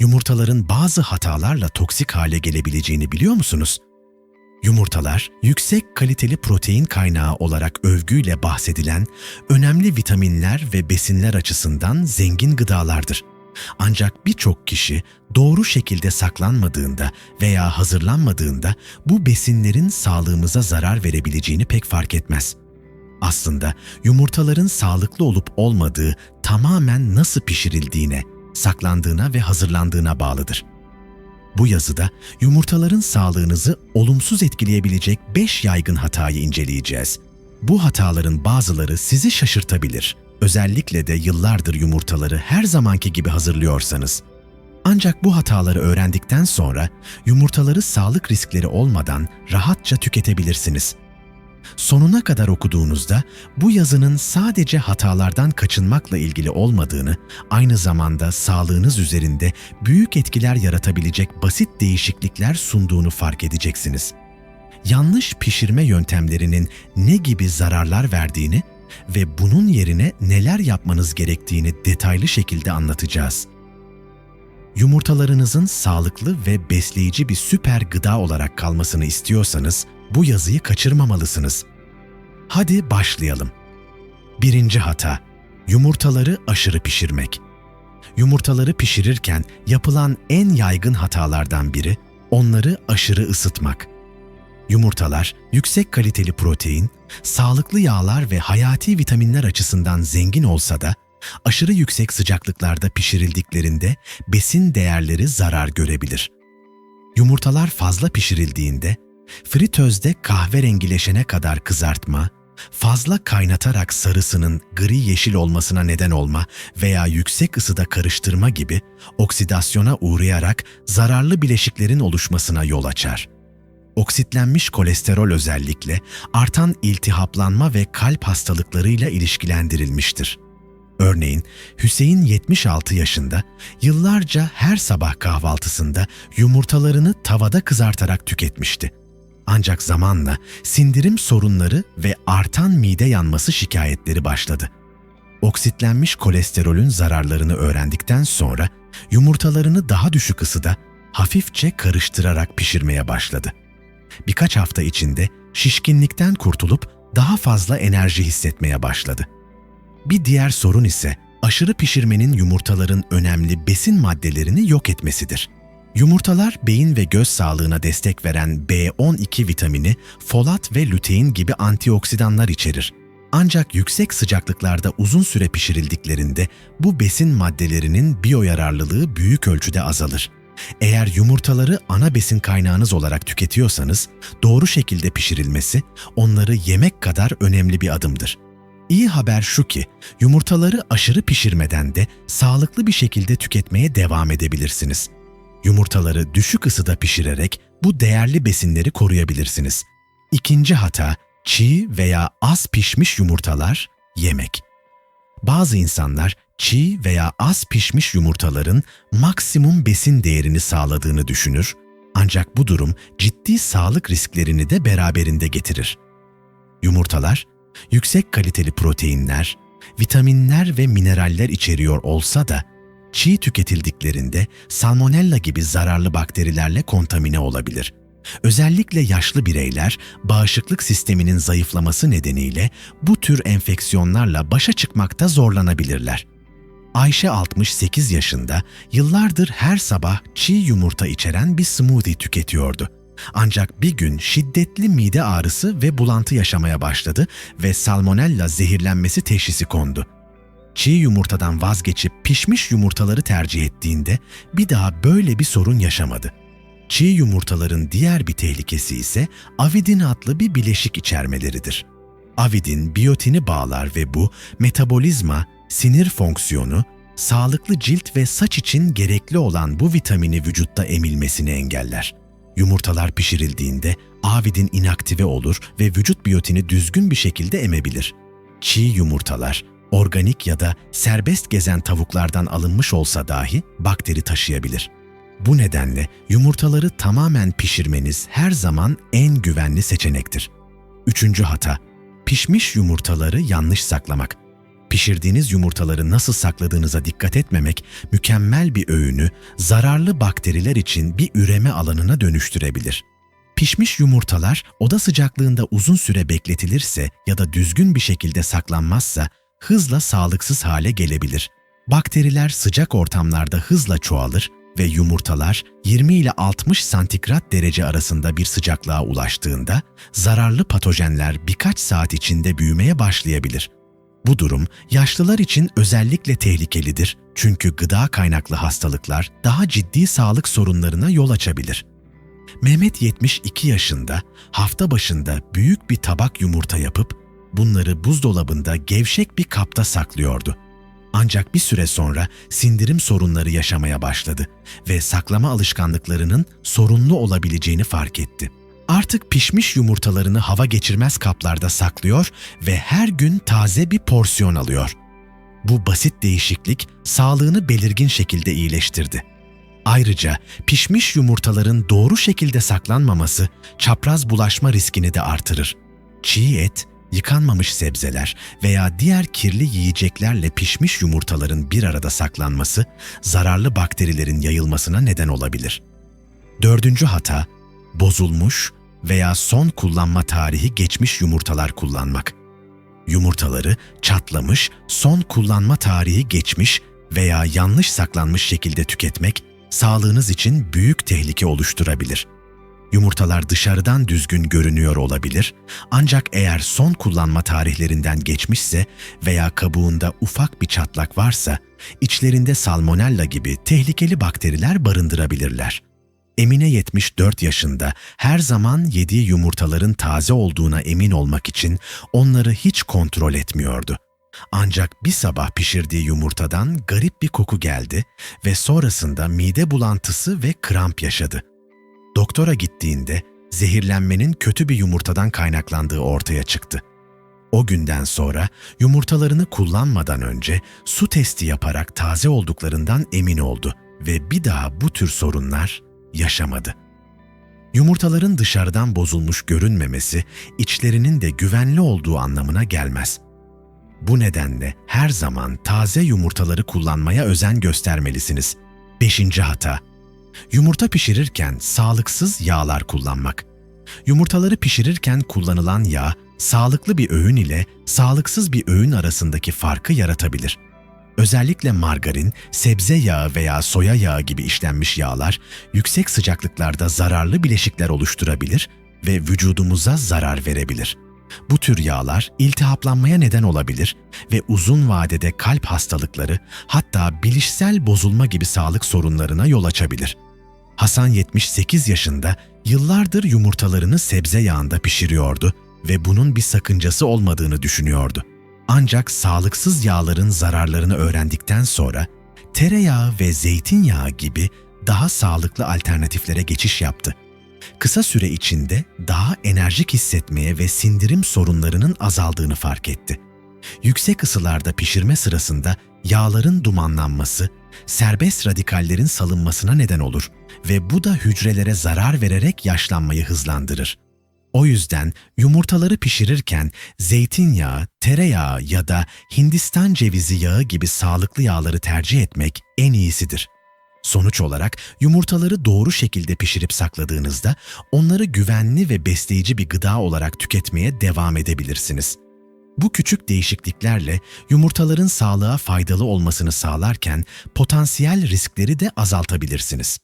yumurtaların bazı hatalarla toksik hale gelebileceğini biliyor musunuz? Yumurtalar, yüksek kaliteli protein kaynağı olarak övgüyle bahsedilen önemli vitaminler ve besinler açısından zengin gıdalardır. Ancak birçok kişi doğru şekilde saklanmadığında veya hazırlanmadığında bu besinlerin sağlığımıza zarar verebileceğini pek fark etmez. Aslında yumurtaların sağlıklı olup olmadığı tamamen nasıl pişirildiğine, saklandığına ve hazırlandığına bağlıdır. Bu yazıda yumurtaların sağlığınızı olumsuz etkileyebilecek 5 yaygın hatayı inceleyeceğiz. Bu hataların bazıları sizi şaşırtabilir. Özellikle de yıllardır yumurtaları her zamanki gibi hazırlıyorsanız. Ancak bu hataları öğrendikten sonra yumurtaları sağlık riskleri olmadan rahatça tüketebilirsiniz. Sonuna kadar okuduğunuzda bu yazının sadece hatalardan kaçınmakla ilgili olmadığını, aynı zamanda sağlığınız üzerinde büyük etkiler yaratabilecek basit değişiklikler sunduğunu fark edeceksiniz. Yanlış pişirme yöntemlerinin ne gibi zararlar verdiğini ve bunun yerine neler yapmanız gerektiğini detaylı şekilde anlatacağız. Yumurtalarınızın sağlıklı ve besleyici bir süper gıda olarak kalmasını istiyorsanız bu yazıyı kaçırmamalısınız. Hadi başlayalım. Birinci hata, yumurtaları aşırı pişirmek. Yumurtaları pişirirken yapılan en yaygın hatalardan biri onları aşırı ısıtmak. Yumurtalar yüksek kaliteli protein, sağlıklı yağlar ve hayati vitaminler açısından zengin olsa da aşırı yüksek sıcaklıklarda pişirildiklerinde besin değerleri zarar görebilir. Yumurtalar fazla pişirildiğinde fritözde kahverengileşene kadar kızartma, fazla kaynatarak sarısının gri yeşil olmasına neden olma veya yüksek ısıda karıştırma gibi oksidasyona uğrayarak zararlı bileşiklerin oluşmasına yol açar. Oksitlenmiş kolesterol özellikle artan iltihaplanma ve kalp hastalıklarıyla ilişkilendirilmiştir. Örneğin Hüseyin 76 yaşında yıllarca her sabah kahvaltısında yumurtalarını tavada kızartarak tüketmişti. Ancak zamanla sindirim sorunları ve artan mide yanması şikayetleri başladı. Oksitlenmiş kolesterolün zararlarını öğrendikten sonra yumurtalarını daha düşük ısıda hafifçe karıştırarak pişirmeye başladı. Birkaç hafta içinde şişkinlikten kurtulup daha fazla enerji hissetmeye başladı. Bir diğer sorun ise aşırı pişirmenin yumurtaların önemli besin maddelerini yok etmesidir. Yumurtalar beyin ve göz sağlığına destek veren B12 vitamini, folat ve lütein gibi antioksidanlar içerir. Ancak yüksek sıcaklıklarda uzun süre pişirildiklerinde bu besin maddelerinin biyoyararlılığı büyük ölçüde azalır. Eğer yumurtaları ana besin kaynağınız olarak tüketiyorsanız, doğru şekilde pişirilmesi onları yemek kadar önemli bir adımdır. İyi haber şu ki, yumurtaları aşırı pişirmeden de sağlıklı bir şekilde tüketmeye devam edebilirsiniz. Yumurtaları düşük ısıda pişirerek bu değerli besinleri koruyabilirsiniz. İkinci hata, çiğ veya az pişmiş yumurtalar yemek. Bazı insanlar çiğ veya az pişmiş yumurtaların maksimum besin değerini sağladığını düşünür, ancak bu durum ciddi sağlık risklerini de beraberinde getirir. Yumurtalar, yüksek kaliteli proteinler, vitaminler ve mineraller içeriyor olsa da çiğ tüketildiklerinde salmonella gibi zararlı bakterilerle kontamine olabilir. Özellikle yaşlı bireyler bağışıklık sisteminin zayıflaması nedeniyle bu tür enfeksiyonlarla başa çıkmakta zorlanabilirler. Ayşe 68 yaşında yıllardır her sabah çiğ yumurta içeren bir smoothie tüketiyordu. Ancak bir gün şiddetli mide ağrısı ve bulantı yaşamaya başladı ve salmonella zehirlenmesi teşhisi kondu. Çiğ yumurtadan vazgeçip pişmiş yumurtaları tercih ettiğinde bir daha böyle bir sorun yaşamadı. Çiğ yumurtaların diğer bir tehlikesi ise avidin adlı bir bileşik içermeleridir. Avidin biyotini bağlar ve bu metabolizma, sinir fonksiyonu, sağlıklı cilt ve saç için gerekli olan bu vitamini vücutta emilmesini engeller. Yumurtalar pişirildiğinde avidin inaktive olur ve vücut biyotini düzgün bir şekilde emebilir. Çiğ yumurtalar, organik ya da serbest gezen tavuklardan alınmış olsa dahi bakteri taşıyabilir. Bu nedenle yumurtaları tamamen pişirmeniz her zaman en güvenli seçenektir. Üçüncü hata, pişmiş yumurtaları yanlış saklamak. Pişirdiğiniz yumurtaları nasıl sakladığınıza dikkat etmemek, mükemmel bir öğünü zararlı bakteriler için bir üreme alanına dönüştürebilir. Pişmiş yumurtalar oda sıcaklığında uzun süre bekletilirse ya da düzgün bir şekilde saklanmazsa hızla sağlıksız hale gelebilir. Bakteriler sıcak ortamlarda hızla çoğalır ve yumurtalar 20 ile 60 santigrat derece arasında bir sıcaklığa ulaştığında zararlı patojenler birkaç saat içinde büyümeye başlayabilir. Bu durum yaşlılar için özellikle tehlikelidir çünkü gıda kaynaklı hastalıklar daha ciddi sağlık sorunlarına yol açabilir. Mehmet 72 yaşında hafta başında büyük bir tabak yumurta yapıp bunları buzdolabında gevşek bir kapta saklıyordu. Ancak bir süre sonra sindirim sorunları yaşamaya başladı ve saklama alışkanlıklarının sorunlu olabileceğini fark etti. Artık pişmiş yumurtalarını hava geçirmez kaplarda saklıyor ve her gün taze bir porsiyon alıyor. Bu basit değişiklik sağlığını belirgin şekilde iyileştirdi. Ayrıca pişmiş yumurtaların doğru şekilde saklanmaması çapraz bulaşma riskini de artırır. Çiğ et, yıkanmamış sebzeler veya diğer kirli yiyeceklerle pişmiş yumurtaların bir arada saklanması zararlı bakterilerin yayılmasına neden olabilir. Dördüncü hata, bozulmuş veya son kullanma tarihi geçmiş yumurtalar kullanmak. Yumurtaları çatlamış, son kullanma tarihi geçmiş veya yanlış saklanmış şekilde tüketmek sağlığınız için büyük tehlike oluşturabilir. Yumurtalar dışarıdan düzgün görünüyor olabilir ancak eğer son kullanma tarihlerinden geçmişse veya kabuğunda ufak bir çatlak varsa içlerinde salmonella gibi tehlikeli bakteriler barındırabilirler. Emine 74 yaşında her zaman yediği yumurtaların taze olduğuna emin olmak için onları hiç kontrol etmiyordu. Ancak bir sabah pişirdiği yumurtadan garip bir koku geldi ve sonrasında mide bulantısı ve kramp yaşadı. Doktora gittiğinde zehirlenmenin kötü bir yumurtadan kaynaklandığı ortaya çıktı. O günden sonra yumurtalarını kullanmadan önce su testi yaparak taze olduklarından emin oldu ve bir daha bu tür sorunlar yaşamadı. Yumurtaların dışarıdan bozulmuş görünmemesi içlerinin de güvenli olduğu anlamına gelmez. Bu nedenle her zaman taze yumurtaları kullanmaya özen göstermelisiniz. 5. hata. Yumurta pişirirken sağlıksız yağlar kullanmak. Yumurtaları pişirirken kullanılan yağ, sağlıklı bir öğün ile sağlıksız bir öğün arasındaki farkı yaratabilir. Özellikle margarin, sebze yağı veya soya yağı gibi işlenmiş yağlar yüksek sıcaklıklarda zararlı bileşikler oluşturabilir ve vücudumuza zarar verebilir. Bu tür yağlar iltihaplanmaya neden olabilir ve uzun vadede kalp hastalıkları hatta bilişsel bozulma gibi sağlık sorunlarına yol açabilir. Hasan 78 yaşında yıllardır yumurtalarını sebze yağında pişiriyordu ve bunun bir sakıncası olmadığını düşünüyordu. Ancak sağlıksız yağların zararlarını öğrendikten sonra tereyağı ve zeytinyağı gibi daha sağlıklı alternatiflere geçiş yaptı. Kısa süre içinde daha enerjik hissetmeye ve sindirim sorunlarının azaldığını fark etti. Yüksek ısılarda pişirme sırasında yağların dumanlanması, serbest radikallerin salınmasına neden olur ve bu da hücrelere zarar vererek yaşlanmayı hızlandırır. O yüzden yumurtaları pişirirken zeytinyağı, tereyağı ya da Hindistan cevizi yağı gibi sağlıklı yağları tercih etmek en iyisidir. Sonuç olarak yumurtaları doğru şekilde pişirip sakladığınızda onları güvenli ve besleyici bir gıda olarak tüketmeye devam edebilirsiniz. Bu küçük değişikliklerle yumurtaların sağlığa faydalı olmasını sağlarken potansiyel riskleri de azaltabilirsiniz.